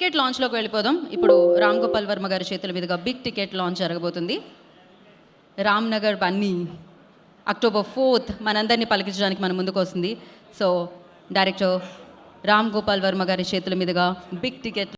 Ticket లాంచ్లోకి వెళ్ళిపోదాం. ఇప్పుడు రామ్ గోపాల్ వర్మ గారి చేతుల మీదుగా బిగ్ టికెట్ లాంచ్ జరగబోతుంది. రామ్ నగర్ బన్నీ అక్టోబర్ ఫోర్త్ మనందరినీ పలికించడానికి మన ముందుకు వస్తుంది. సో డైరెక్టర్ రామ్ గోపాల్ వర్మ గారి చేతుల మీదుగా బిగ్ టికెట్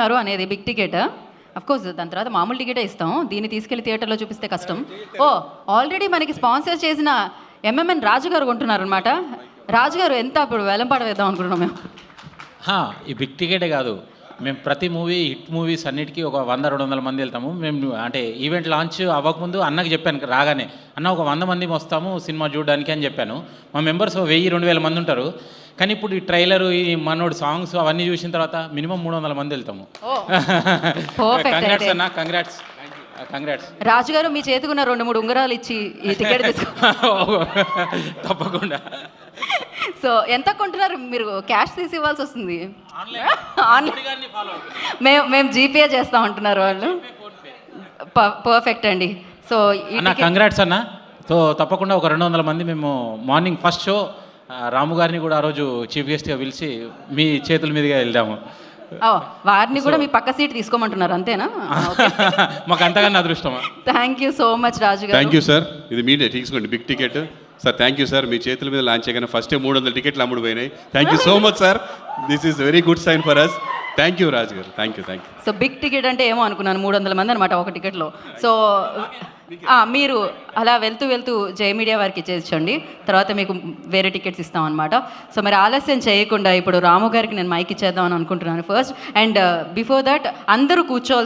ఉన్నారు అనేది బిగ్ టికెట్ కోర్స్ దాని తర్వాత మామూలు టికెటే ఇస్తాం. దీన్ని తీసుకెళ్ళి థియేటర్లో చూపిస్తే కష్టం. ఓ ఆల్రెడీ మనకి స్పాన్సర్ చేసిన ఎంఎంఎన్ రాజు గారు కొంటున్నారనమాట రాజు గారు ఎంత ఇప్పుడు వేలంపాట వేద్దాం అనుకుంటున్నాం మేము. హా, ఈ బిగ్ టికెటే కాదు. మేము ప్రతి మూవీ హిట్ మూవీస్ అన్నిటికీ ఒక వంద రెండు వందల మంది వెళ్తాము. మేము అంటే ఈవెంట్ లాంచ్ అవ్వకముందు అన్నకి చెప్పాను రాగానే అన్న ఒక వంద మంది వస్తాము సినిమా చూడడానికి అని చెప్పాను. మా మెంబర్స్ వెయ్యి రెండు వేల మంది ఉంటారు. కానీ ఇప్పుడు ఈ ట్రైలర్ ఈ మనోడు సాంగ్స్ అవన్నీ చూసిన తర్వాత మినిమం మూడు వందల మంది వెళ్తాము. కంగ్రాట్స్. అన్న కంగ్రాట్స్ కంగ్రాట్స్ రాజు గారు మీ చేతికున్న రెండు మూడు ఉంగరాలు ఇచ్చి ఈ టికెట్ తీసుకో. తప్పకుండా. సో ఎంత కొంటున్నారు? మీరు క్యాష్ తీసి ఇవ్వాల్సి వస్తుంది. ఆన్లైన్ మేము మేము జీపే చేస్తాం అంటున్నారు వాళ్ళు. పర్ఫెక్ట్ అండి. సో అన్న కంగ్రాట్స్ అన్న. సో తప్పకుండా ఒక రెండు వందల మంది మేము మార్నింగ్ ఫస్ట్ షో రాము గారిని కూడా ఆ రోజు చీఫ్ గెస్ట్గా పిలిచి మీ చేతుల మీదుగా వెళ్దాము. వారిని కూడా మీ పక్క సీట్ తీసుకోమంటున్నారు అంతేనా? మాకు అంతగానే అదృష్టమా? Thank you so much Raju garu. Thank you sir ఇది మీరే తీసుకోండి big ticket sir thank you sir మీ చేతుల మీద లాంచ్ చేయగానే ఫస్టే మూడు వందల టికెట్లు అమ్ముడు పోయినాయి. Thank you so much sir this is very good sign for us thank you Raju garu. Thank you thank you so big ticket అంటే ఏమో అనుకున్నాను మూడు వందల మంది అనమాట ఒక టికెట్లో సో ఆ, మీరు అలా వెళ్తూ వెళ్తూ జయ మీడియా వారికి ఇచ్చేసండి తర్వాత మీకు వేరే టికెట్స్ ఇస్తాం అనమాట సో మరి ఆలస్యం చేయకుండా ఇప్పుడు రాము గారికి నేను మైక్ ఇచ్చేద్దాం అని అనుకుంటున్నాను ఫస్ట్ అండ్ బిఫోర్ దట్ అందరూ కూర్చోవాల్సి